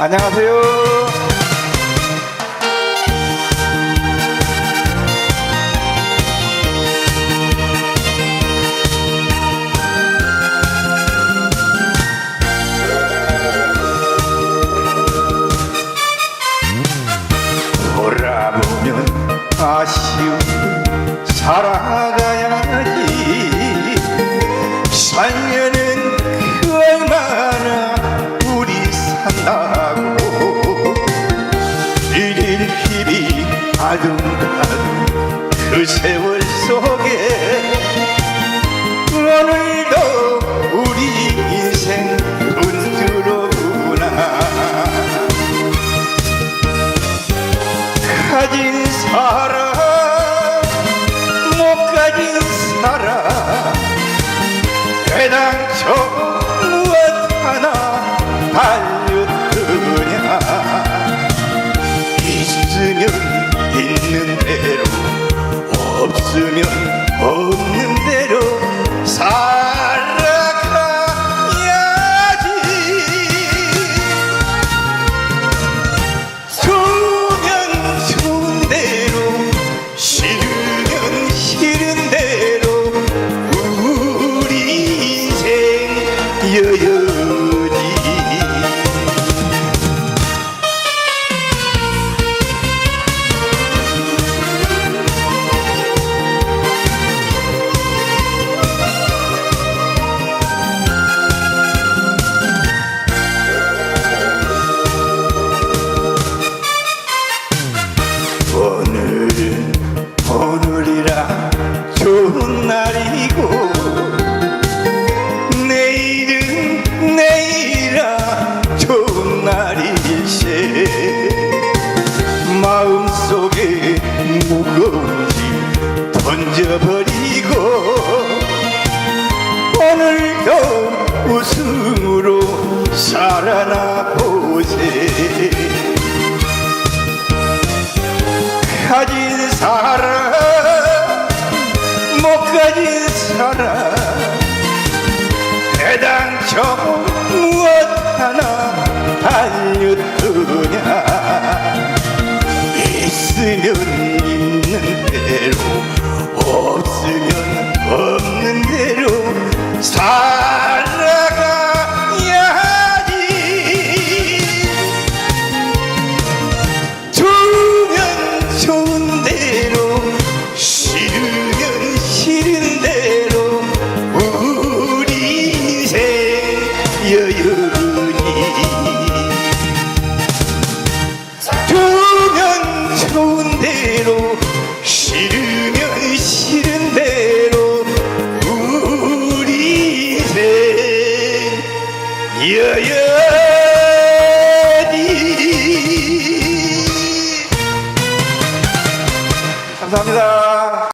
안녕하세요. 아쉬운 살아가야지 살면 날이고 내일은 내일이라 좋은 날일세 마음속에 무거운 짐 던져버리고 오늘도 웃음으로 살아나 보세 가진 사람 못 가진 애당초 무엇 하나 달렸더냐? 있으면 여연히 좋으면 좋은 대로 싫으면 싫은 대로 우리 인생 여연히 감사합니다.